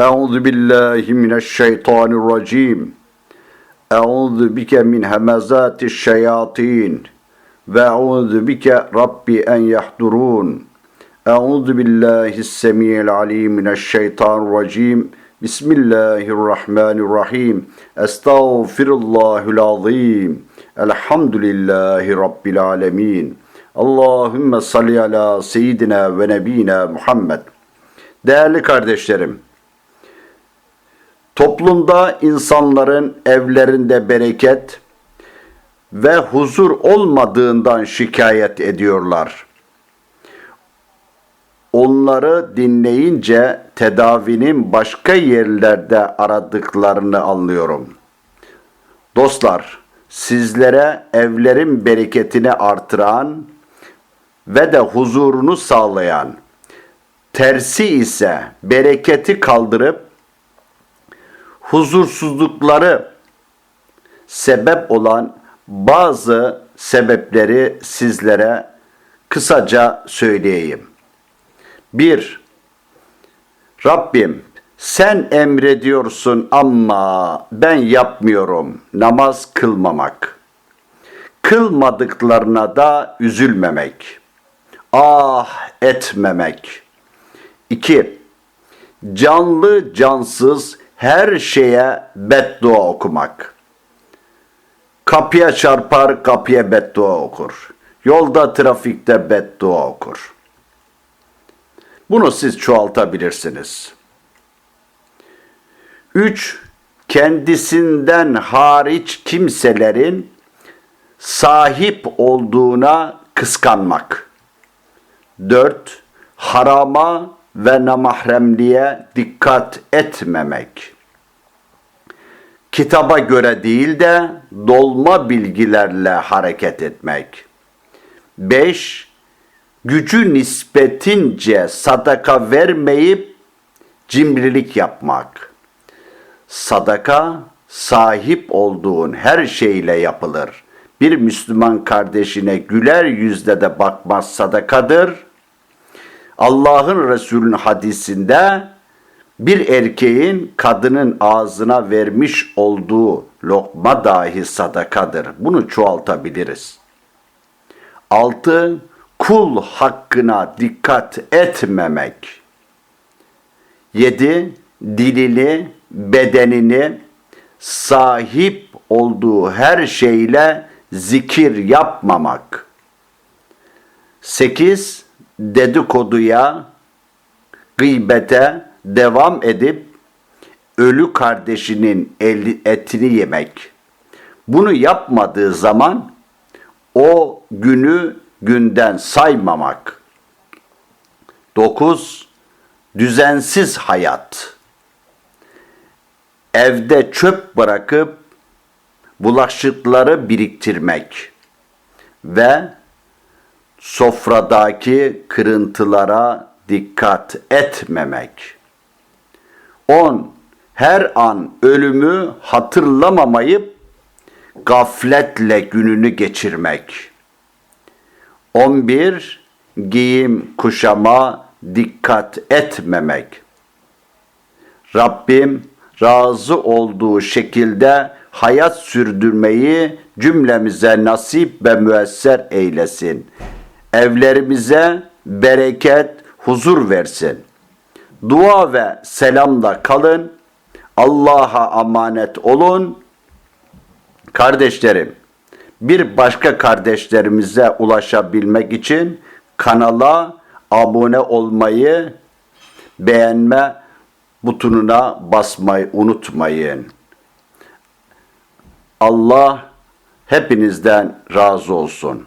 أعوذ بالله من الشيطان الرجيم أعوذ بك من همزات الشياطين وأعوذ بك ربي أن يحضرون أعوذ بالله السميع العليم من الشيطان الرجيم بسم الله الرحمن الرحيم أستغفر الله العظيم الحمد لله رب العالمين اللهم صل على سيدنا ve nebina Muhammed. Değerli kardeşlerim, toplumda insanların evlerinde bereket ve huzur olmadığından şikayet ediyorlar. Onları dinleyince tedavinin başka yerlerde aradıklarını anlıyorum. Dostlar, sizlere evlerin bereketini artıran ve de huzurunu sağlayan, tersi ise bereketi kaldırıp huzursuzlukları sebep olan bazı sebepleri sizlere kısaca söyleyeyim. 1. Rabbim sen emrediyorsun ama ben yapmıyorum. Namaz kılmamak. Kılmadıklarına da üzülmemek. Ah etmemek. 2. Canlı cansız her şeye beddua okumak. Kapıya çarpar, kapıya beddua okur. Yolda trafikte beddua okur. Bunu siz çoğaltabilirsiniz. 3. Kendisinden hariç kimselerin sahip olduğuna kıskanmak. 4. Harama ve namahremliğe dikkat etmemek. Kitaba göre değil de dolma bilgilerle hareket etmek. 5. Gücü nispetince sadaka vermeyip cimrilik yapmak. Sadaka sahip olduğun her şeyle yapılır. Bir Müslüman kardeşine güler yüzle de bakmaz sadakadır. Allah'ın Resulü'nün hadisinde bir erkeğin kadının ağzına vermiş olduğu lokma dahi sadakadır. Bunu çoğaltabiliriz. 6. Kul hakkına dikkat etmemek. 7. Dilini, bedenini sahip olduğu her şeyle zikir yapmamak. 8. Dedikoduya, gıybete devam edip ölü kardeşinin etini yemek. Bunu yapmadığı zaman o günü günden saymamak. 9. Düzensiz hayat. Evde çöp bırakıp bulaşıkları biriktirmek ve sofradaki kırıntılara dikkat etmemek. 10. Her an ölümü hatırlamamayıp gafletle gününü geçirmek. 11. Giyim kuşama dikkat etmemek. Rabbim razı olduğu şekilde hayat sürdürmeyi cümlemize nasip ve müesser eylesin. Evlerimize bereket, huzur versin. Dua ve selamla kalın. Allah'a emanet olun. Kardeşlerim, bir başka kardeşlerimize ulaşabilmek için kanala abone olmayı, beğenme butonuna basmayı unutmayın. Allah hepinizden razı olsun.